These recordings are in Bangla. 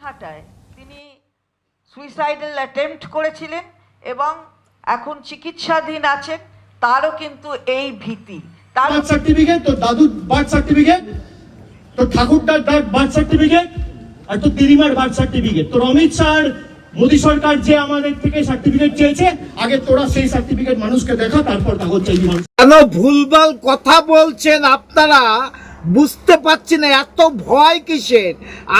হাটায়। তিনি সুইসাইডাল অ্যাটেম্প্ট করেছিলেন এবং এখন চিকিৎসাধীন আছেন তারও কিন্তু এই ভীতি। তার সার্টিফিকেট তো দাদুর বার্থ সার্টিফিকেট তো ঠাকুরদার বার্থ সার্টিফিকেট আর তোর দিদিমার বার্থ সার্টিফিকেট তোর অমিত শাহ মোদী সরকার যে আমাদের থেকে সার্টিফিকেট চেয়েছে আগে তোরা সেই সার্টিফিকেট মানুষকে দেখা তারপর চাইবি মানুষ। কেন ভুলভাল কথা বলছেন আপনারা? বুঝতে পারছি না, এত ভয় কিসের?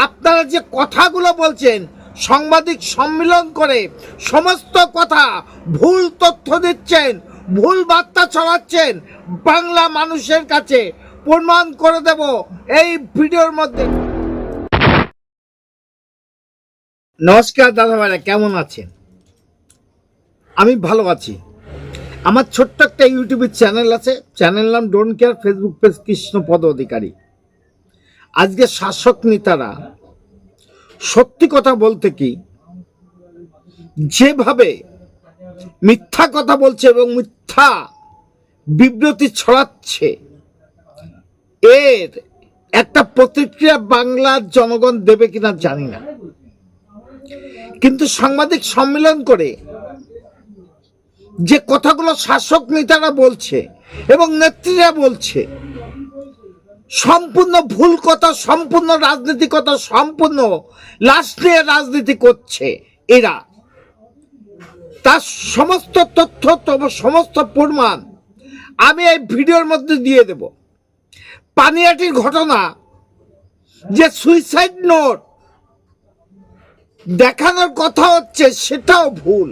আপনারা যে কথাগুলো বলছেন, সাংবাদিক সম্মেলন করে সমস্ত কথা ভুল তথ্য দিচ্ছেন, ভুল বার্তা ছড়াচ্ছেন বাংলা মানুষের কাছে, প্রমাণ করে দেব এই ভিডিওর মধ্যে। নমস্কার দাদা ভাইরা কেমন আছেন? আমি ভালো আছি। আমার ছোট্ট একটা ইউটিউবের চ্যানেল আছে। চ্যানেল নাম don't care Facebook page Krishnapada Adhikari. আজকে শাসক নেতারা, সত্যি কথা বলতে কি, যেভাবে মিথ্যা কথা বলছে এবং মিথ্যা বিবৃতি ছড়াচ্ছে, এর একটা প্রতিক্রিয়া বাংলার জনগণ দেবে কিনা জানি না। কিন্তু সাংবাদিক সম্মেলন করে যে কথাগুলো শাসক নেতারা বলছে এবং নেত্রীরা বলছে, সম্পূর্ণ ভুল কথা, সম্পূর্ণ রাজনীতিকতা সম্পূর্ণ নিয়ে রাজনীতি করছে এরা। তার সমস্ত তথ্য সমস্ত প্রমাণ আমি এই ভিডিওর মধ্যে দিয়ে দেব। পানিয়াটির ঘটনা, যে সুইসাইড নোট দেখানোর কথা হচ্ছে, সেটাও ভুল।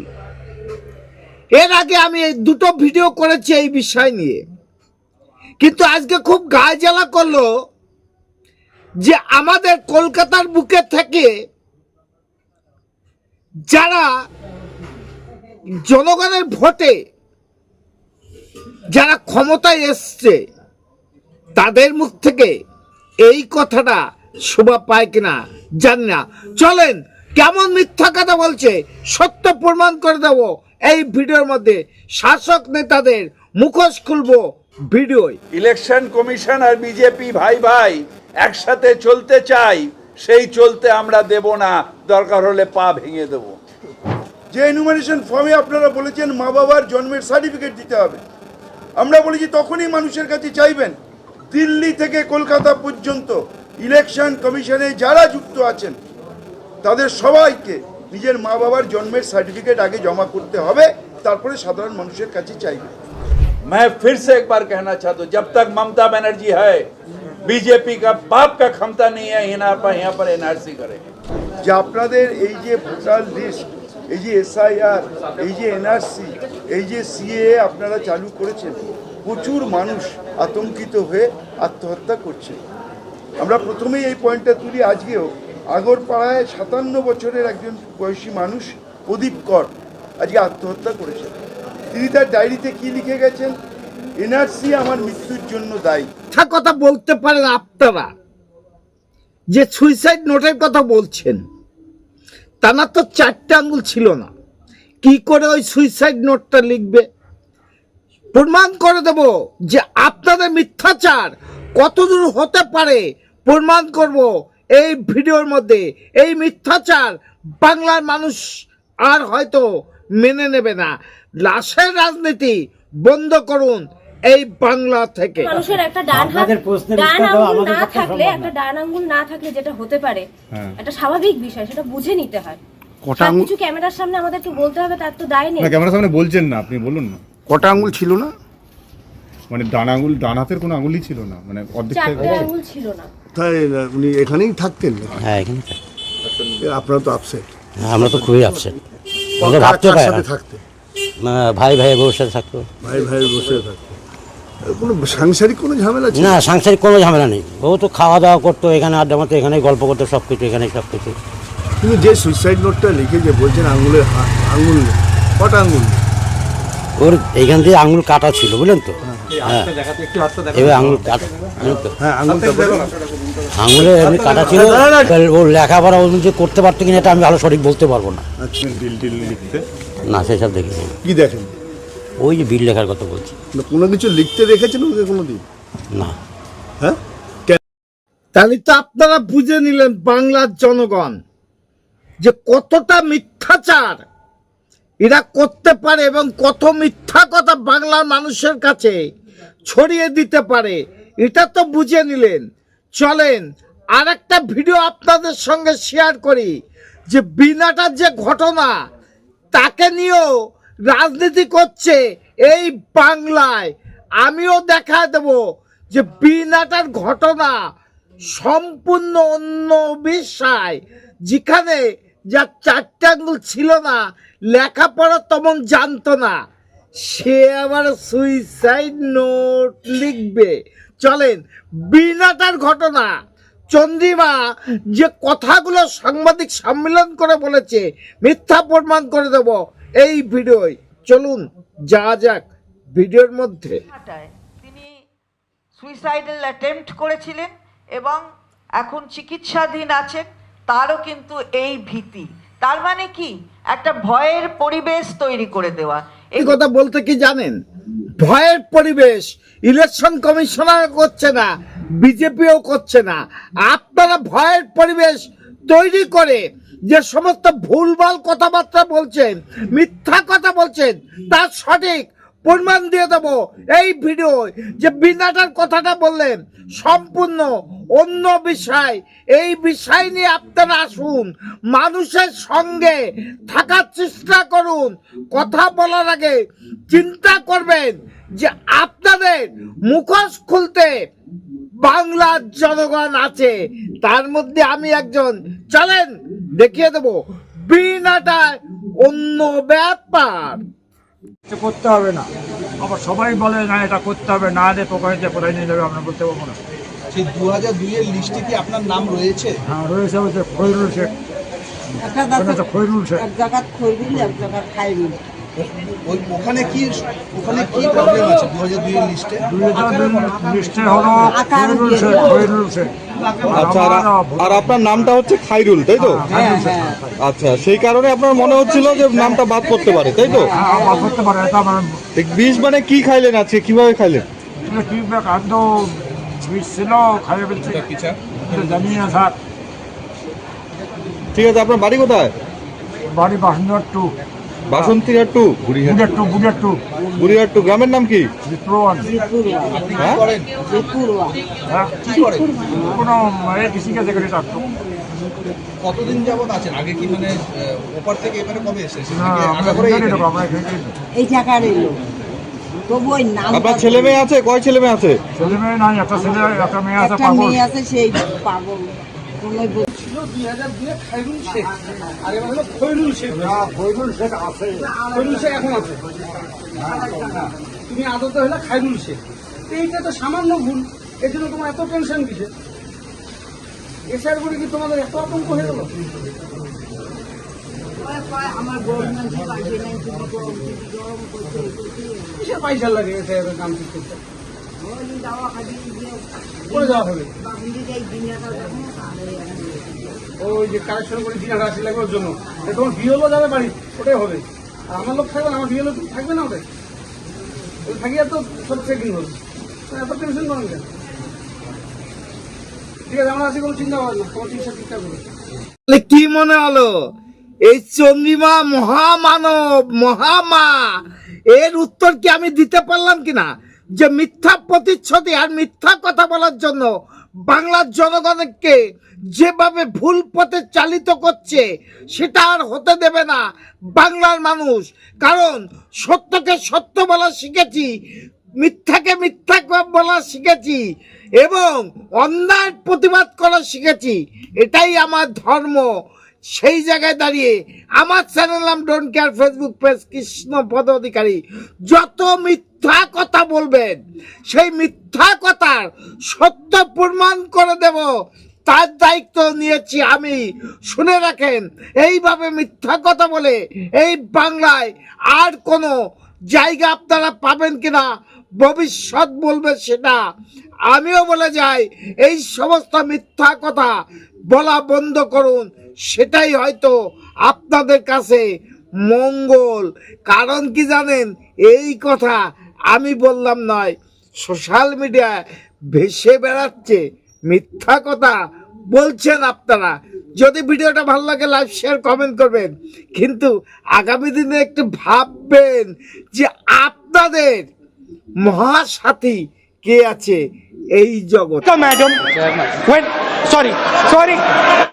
এর আগে আমি দুটো ভিডিও করেছি এই বিষয় নিয়ে। কিন্তু আজকে খুব গায়ে জ্বালা করল যে আমাদের কলকাতার বুকে থেকে যারা জনগণের ভোটে যারা ক্ষমতায় এসছে, তাদের মুখ থেকে এই কথাটা শোভা পায় কিনা জানি না। চলেন, কেমন মিথ্যা কথা বলছে, সত্য প্রমাণ করে দেবো। এই ভিডিওর মধ্যে শাসক নেতাদের মুখোশ খুলবো ভিডিওয়। ইলেকশন কমিশন আর বিজেপি ভাই ভাই একসাথে চলতে চাই সেই চলতে আমরা দেব না দরকার হলে পা ভেঙে দেব। যে এনুমারেশন ফর্মে আপনারা বলেছেন মা বাবার জন্মের সার্টিফিকেট দিতে হবে আমরা বলেছি তখনই মানুষের কাছে চাইবেন দিল্লি থেকে কলকাতা পর্যন্ত ইলেকশন কমিশনে যারা যুক্ত আছেন তাদের সবাইকে নিজের মা বাবার জন্মের সার্টিফিকেট আগে জমা করতে হবে তারপরে সাধারণ মানুষের কাছে চাইবে मैं फिर से एक बार कहना चाहता हूँ जब तक ममता बनर्जी है बीजेपी का बाप का क्षमता नहीं है यहाँ पर यहाँ पर एनआरसी करे যে আপনাদের এই যে ভোটার লিস্ট এই যে এসআইআর এই যে এনআরসি এই যে সিএ আপনারা চালু করেছেন প্রচুর মানুষ আতঙ্কিত হয়ে আত্মহত্যা করছে আমরা প্রথমেই এই পয়েন্টটা তুলি আজকেও আগরপাড়ায় সাতান্ন বছরের একজন বয়সী মানুষ, প্রদীপ কর, আজকে আত্মহত্যা করেছেন তিনি তার ডায়েরিতে কি লিখে গেছেন? এনআরসি আমার মৃত্যুর জন্য দায়ী। কথা বলতে পারেন আপনারা। যে সুইসাইড নোটের কথা বলছেন তার তো চারটে আঙ্গুল ছিল না। কি করে ওই সুইসাইড নোটটা লিখবে? প্রমাণ করে দেব যে আপনাদের মিথ্যাচার কতদূর হতে পারে। প্রমাণ করব এই ভিডিওর মধ্যে এই মিথ্যাচার বাংলার মানুষ আর হয়তো মেনে নেবে না। লাশের রাজনীতি বন্ধ করুন এই বাংলা থেকে। মানুষের একটা ডান হাত ডান আঙ্গুল না থাকলে একটা ডান আঙ্গুল না থাকলে যেটা হতে পারে একটা স্বাভাবিক বিষয় সেটা বুঝে নিতে হয়। কটা আঙুল কিছু ক্যামেরার সামনে আমাদেরকে বলতে হবে তার তো দায় নেই। ক্যামেরার সামনে বলছেন না আপনি বলুন না। কটা আঙ্গুল ছিল না? মানে ডান আঙুল ডান হাতের কোনো আঙুলই ছিল না মানে অর্ধেক চারটে আঙ্গুল ছিল না। তাই উনি এখানেই থাকতেন? হ্যাঁ এখানে তো। আপনারা তো আপসেট হ্যাঁ, আমরা তো খুবই আপসেট আমরা ভাবতে পারি না। থাকতেন না, ভাই ভাই সাথে থাকতো ভাই ভাই বসে থাকতেন কোনো সাংসারিক কোনো ঝামেলা ছিল? না সাংসারিক কোনো ঝামেলা নেই। ও তো খাওয়া দাওয়া করতো এখানে আড্ডা মারতো এখানে গল্প করতো সব কিছু এখানে সব কিছু কিন্তু যে সুইসাইড নোটটা লিখে যে বলছেন আঙুলে হা- আঙুল নেই। কটা আঙুল নেই? ওর এইখান দিয়ে আঙুল কাটা ছিল বুঝলেন তো? হ্যাঁ এবার আঙুল হ্যাঁ আঙুলে এমনি কাটা ছিল এবার লেখাপড়া ও যে করতে পারতো কিনা এটা আমি ভালো সঠিক বলতে পারব না। বিল টিল লিখতে। না সেসব দেখিনি কি দেখেন? ওই যে বিল লেখার কথা বলছি। কোনো কিছু লিখতে দেখেছেন ওকে কোনো দিন না। হ্যাঁ? তাহলে তো আপনারা বুঝে নিলেন বাংলার জনগণ যে কতটা মিথ্যাচার এরা করতে পারে এবং কত মিথ্যা কথা বাংলার মানুষের কাছে ছড়িয়ে দিতে পারে। এটা তো বুঝে নিলেন। চলেন আর একটা ভিডিও আপনাদের সঙ্গে শেয়ার করি যে বিনাটার যে ঘটনা, তাকে নিয়েও রাজনীতি করছে এই বাংলায়। আমিও দেখা দেব যে বিনাটার ঘটনা সম্পূর্ণ অন্য বিষয় যেখানে যা চারটে আঙ্গুল ছিল না, লেখাপড়া তেমন জানতো না। সে আবার সুইসাইড নোট লিখবে। চলেন বিনাটার ঘটনা, চন্দ্রিমা যে কথাগুলো সাংবাদিক সম্মেলন করে বলেছে, মিথ্যা প্রমাণ করে দেব এই ভিডিওয়। চলুন যা যাক ভিডিওর মধ্যে। তিনি সুইসাইডাল অ্যাটেম্প্ট করেছিলেন এবং এখন চিকিৎসাধীন আছেন, তারও কিন্তু এই ভীতি। তার মানে কি? একটা ভয়ের পরিবেশ তৈরি করে দেওয়া। এই কথা বলতে কি জানেন? ভয়ের পরিবেশ ইলেকশন কমিশনার করছে না, বিজেপিও করছে না। আপনারা ভয়ের পরিবেশ তৈরি করে যে সমস্ত ভুলভাল কথাবার্তা বলছেন, মিথ্যা কথা বলছেন তা সঠিক প্রমাণ দিয়ে দেবো এই ভিডিও যে বিনাটার কথাটা বললেন, সম্পূর্ণ অন্য বিষয়। এই বিষয় নিয়ে আপনারা আসুন, মানুষের সঙ্গে থাকার চেষ্টা করুন, কথা বলার আগে চিন্তা করবেন যে আপনাদের মুখোশ খুলতে বাংলার জনগণ আছে, তার মধ্যে আমি একজন। চলেন, দেখিয়ে দেবো। বিনাটায় অন্য ব্যাপার। করতে হবে না। আবার সবাই বলে না এটা করতে হবে না যে তোকে যে কোথায় নিয়ে যাবে আমরা বলতে পারব না। সেই দু হাজার দুইয়ের লিস্টে কি আপনার নাম রয়েছে? হ্যাঁ রয়েছে হচ্ছে খৈরুল শেখ। খৈরুল শেখ। এক জায়গায় খৈরুল শেখ ওই ওখানে কি ওখানে কি প্রবলেম আছে দু হাজার দুইয়ের লিস্টে দুই হাজার দুই লিস্টে হলো খৈরুল শেখ খৈরুল শেখ। আচ্ছা আর আর আপনার নামটা হচ্ছে খাইরুল তাই তো? আচ্ছা সেই কারণে আপনার মনে হচ্ছিল যে নামটা বাদ করতে পারে তাই তো? হ্যাঁ করতে পারে এটা আমার ঠিক বিষ মানে কি খাইলেন আজকে? কীভাবে খাইলেন? ছিল খাইয়ে ফেলছে। জানি না স্যার। ঠিক আছে আপনার বাড়ি কোথায়? বাড়ি বাসন্তর টু। বাসন্তীহাট টু? বুলেট টু বুলেট টু। বুড়িহাট টু গ্রামের নাম কি? হ্যাঁ? হ্যাঁ? কতদিন যাবত আছেন? আগে কি মানে ওপার থেকে এবারে কবে। এই জায়গার আপনার ছেলে মেয়ে আছে? কয় ছেলে মেয়ে আছে? ছেলে মেয়ে নাই একটা ছেলে একটা মেয়ে আছে পাগল। মেয়ে আছে সেই পাগল। দুই হাজার খাইরুল শেখ। আর এবার হলো খৈরুল শেখ। খৈরুল শেখ আছে। খৈরুল শেখ এখন আছে। তুমি আদতে হলে খাইরুল শেখ। এইটা তো সামান্য ভুল। এর জন্য তোমার এত টেনশন কিসে এসআর করে কি তোমাদের এত আতঙ্ক হয়ে গেল? আমার পয়সা লাগে এসআর করতে? করে দেওয়া হবে। ওই যে করে জন্য। বিয়েলও যাবে বাড়ি, ওটাই হবে। আর আমার লোক থাকবে আমার বিয়েলও থাকবে না ওটাই। ওই থাকিয়ে তো সব চেকিং হবে এত টেনশন করেন কেন ঠিক আছে, আমরা আছি কোনো চিন্তা চিকিৎসা কি মনে হলো? এই চন্দ্রিমা মহামানব, মহামা, এর উত্তর কি আমি দিতে পারলাম কিনা? যে মিথ্যা প্রতিশ্রুতি আর মিথ্যা কথা বলার জন্য বাংলার জনগণকে যেভাবে ভুল পথে চালিত করছে, সেটা আর হতে দেবে না বাংলার মানুষ। কারণ সত্যকে সত্য বলা শিখেছি, মিথ্যাকে মিথ্যা বলা শিখেছি, এবং অন্যায় প্রতিবাদ করা শিখেছি। এটাই আমার ধর্ম। সেই জায়গায় দাঁড়িয়ে আমার চ্যানেল নাম don't care Facebook page Krishnapada Adhikari. যত মিথ্যা কথা বলবেন, সেই মিথ্যা কথার সত্য প্রমাণ করে দেব। তার দায়িত্ব নিয়েছি আমি। শুনে রাখেন, এইভাবে মিথ্যা কথা বলে এই বাংলায় আর কোনো জায়গা আপনারা পাবেন কিনা, ভবিষ্যৎ বলবে সেটা আমিও বলে যাই, এই সমস্ত মিথ্যা কথা বলা বন্ধ করুন, সেটাই হয়তো আপনাদের কাছে মঙ্গল। কারণ কি জানেন, এই কথা আমি বললাম নয়, সোশ্যাল মিডিয়ায় ভেসে বেড়াচ্ছে। মিথ্যা কথা বলছেন আপনারা। যদি ভিডিওটা ভালো লাগে লাইভ শেয়ার কমেন্ট করবেন। কিন্তু আগামী দিনে একটু ভাববেন যে আপনাদের মহাসাথী কে আছে এই জগৎ? Madam sorry sorry